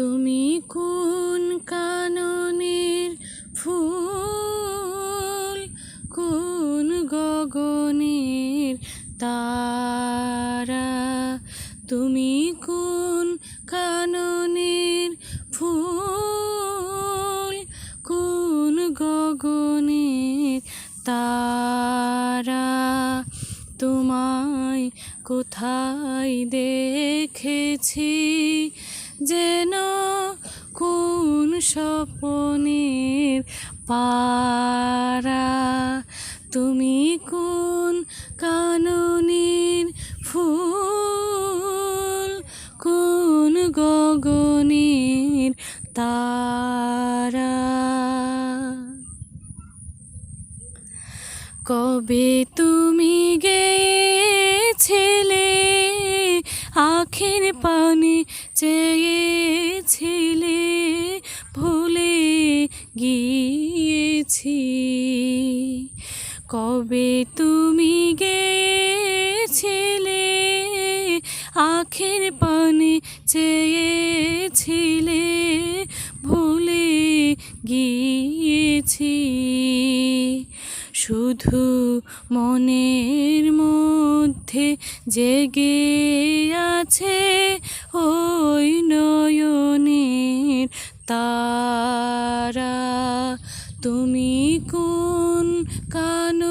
তুমি কোন কাননের ফুল? কোন গগনের তারা? তুমি কোন কাননের ফুল? কোন গগনের তারা? তোমায় কোথায় দেখেছি? যেন কোন স্বপনের পারা তুমি কোন কাননের ফুল কোন গগনের তারা। কবে তুমি গেছিলে আখের পানে চেয়েছিলে ভুলে গিয়েছি। কবে তুমি গেছিলে আখের পানে চেয়েছিলে ভুলে গিয়েছি। শুধু মনের মধ্যে জেগে আছে ওই নয়নের তারা। তুমি কোন কার